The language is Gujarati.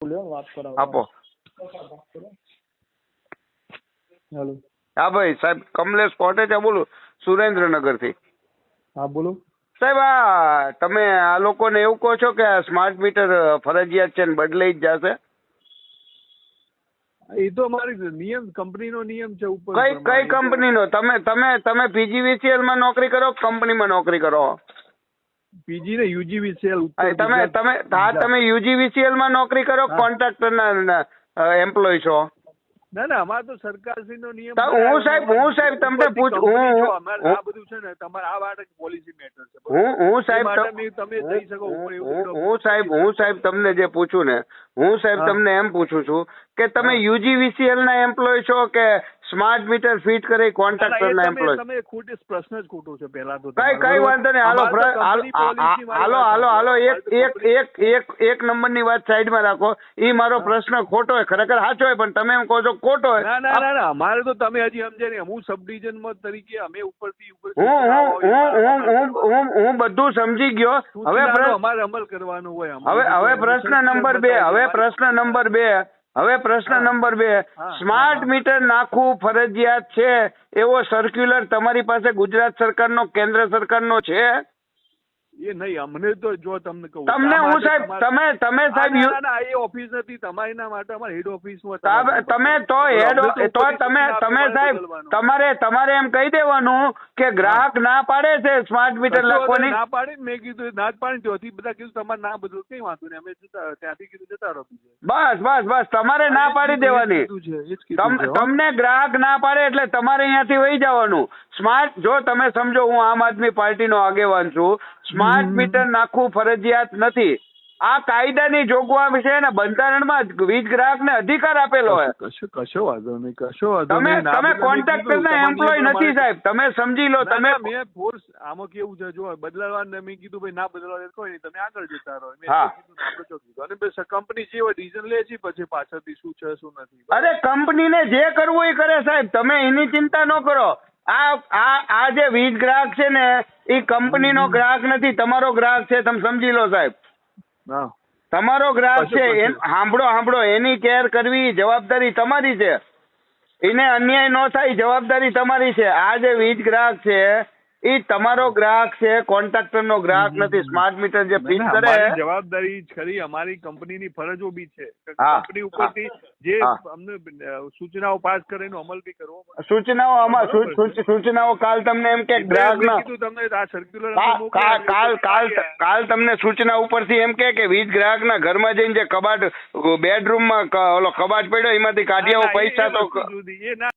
બોલ્યો વાત કરાવો. આપો. હેલો. હા ભાઈ સાહેબ કમલેશ કોટેચા બોલું સુરેન્દ્રનગરથી. હા બોલો. સાહેબ આ તમે આ લોકોને એવું કહો છો કે સ્માર્ટ મીટર ફરજિયાત છે ને બદલાઈ જ જશે? એ તો અમારી નિયમ કંપનીનો નિયમ છે ઉપર કઈ કઈ કંપનીનો? તમે તમે તમે પીજીવીસીએલમાં નોકરી કરો કંપનીમાં નોકરી કરો? પીજી ને યુજીવીસીએલ તમે તમે હા તમે યુજીવીસીએલમાં નોકરી કરો કોન્ટ્રાક્ટર ના એમ્પ્લોય છો. ના ના અમારે તો સરકારશ્રીનો નિયમ હું સાહેબ- હું સાહેબ તમને પૂછ- હું- આ બધું છે ને તમારે આ વાત પોલિસી મેટર છે? હું હું સાહેબ તમ- જઈ શકો હું- સાહેબ હું સાહેબ તમને જે પૂછું ને હું સાહેબ તમને એમ પૂછું છું કે તમે યુજી યુજીવીસીએલ ના એમ્પ્લોય છો કે સ્માર્ટ મીટર ફિટ કરી કોન્ટ્રાક્ટર ના તમે એમ્પ્લોય તમે ખોટી પ્રશ્ન જ ખોટો છે પહેલા તો કઈ કઈ વાંધો નહીં. હાલો હાલો હાલો હાલો એક એક એક એક એક નંબરની વાત સાઈડમાં રાખો. એ મારો પ્રશ્ન ખોટો હોય ખરેખર સાચો હોય પણ તમે એમ કહો છો ખોટો હોય. ના ના ના અમારે તો તમે હજી સમજે નહીં. હું સબ ડિવિઝનમાં તરીકે અમે ઉપરથી ઉપર હું હું હું હું હું હું બધું સમજી ગયો. હવે હવે અમારે અમલ કરવાનો હોય હવે હવે પ્રશ્ન નંબર બે હવે પ્રશ્ન નંબર બે. હવે પ્રશ્ન નંબર બે. સ્માર્ટ મીટર નાખવું ફરજિયાત છે? એવો સર્ક્યુલર તમારી પાસે ગુજરાત સરકારનો કેન્દ્ર સરકારનો છે? એ નહીં અમને તો જો તમને કહું તમને હું સાહેબ તમે તમે સાહેબ ના, એ ઓફિસ નથી તમારી ના માટે અમારે હેડ ઓફિસ તમે તો હેડ તો તમે તમે સાહેબ તમારે તમારે એમ કહી દેવાનું કે ગ્રાહક ના પાડે છે સ્માર્ટ મીટર લખવાની. ના પાડી મેં કીધું ના જ પાડી ત્યાંથી બધા કીધું તમારે ના બધું કઈ વાંધો નહીં અમે ત્યાંથી કીધું જતા રહો બસ બસ બસ તમારે ના પાડી દેવાની. તમને ગ્રાહક ના પાડે એટલે તમારે અહીંયાથી વહી જવાનું. સ્માર્ટ જો તમે સમજો હું આમ આદમી પાર્ટીનો આગેવાન છું સ્માર્ટ મીટર નાખવું ફરજિયાત નથી. આ કાયદાની જોગવાઈ વિશે ને બંધારણમાં વીજ ગ્રાહકને અધિકાર આપેલો હોય. કશો વાંધો નહીં કશો વાંધો તમે. તમે બધા કોન્ટ્રાક્ટર ના એમ્પ્લોય નથી સાહેબ. તમે સમજી લો તમે મેં ફોર્સ આમાં કેવું છે જો બદલાવા મેં કીધું ભાઈ ના બદલાવા કોઈ નહીં તમે આગળ જતા રહો. મેં કીધું ને આપણે કીધું અને બસ કંપની જે હોય ડિસિઝન લે છે પછી પાછળથી શું છે શું નથી. અરે કંપનીને જે કરવું એ કરે સાહેબ. તમે એની ચિંતા ન કરો. આ આ આ જે વીજ ગ્રાહક છે ને એ કંપનીનો ગ્રાહક નથી તમારો ગ્રાહક છે તમે સમજી લો સાહેબ. તમારો ગ્રાહક છે સાંભળો સાંભળો એની કેર કરવી જવાબદારી તમારી છે. એને અન્યાય ન થાય જવાબદારી તમારી છે. આ જે વીજ ગ્રાહક છે એ તમારો ગ્રાહક છે કોન્ટ્રાક્ટર નો ગ્રાહક નથી. સ્માર્ટ મીટર જે ફિટ કરે. જવાબદારી ખરી. અમારી કંપનીની ફરજો બી છે કંપની ઉપરથી જે અમને સૂચનાઓ પાસ કરે એનો અમલ બી કરવો સૂચનાઓ સૂચનાઓ કાલ તમને એમ કે ગ્રાહક ના તમને આ મોકલ્યા, કાલ કાલ કાલ તમને સૂચના ઉપરથી એમ કે કે વીજ ગ્રાહક ના ઘરમાં જઈને જે કબાટ બેડરૂમમાં ઓલો કબાટ પડ્યો એમાંથી કાઢી આવો ના, ના, એ- પૈસા તો એ ના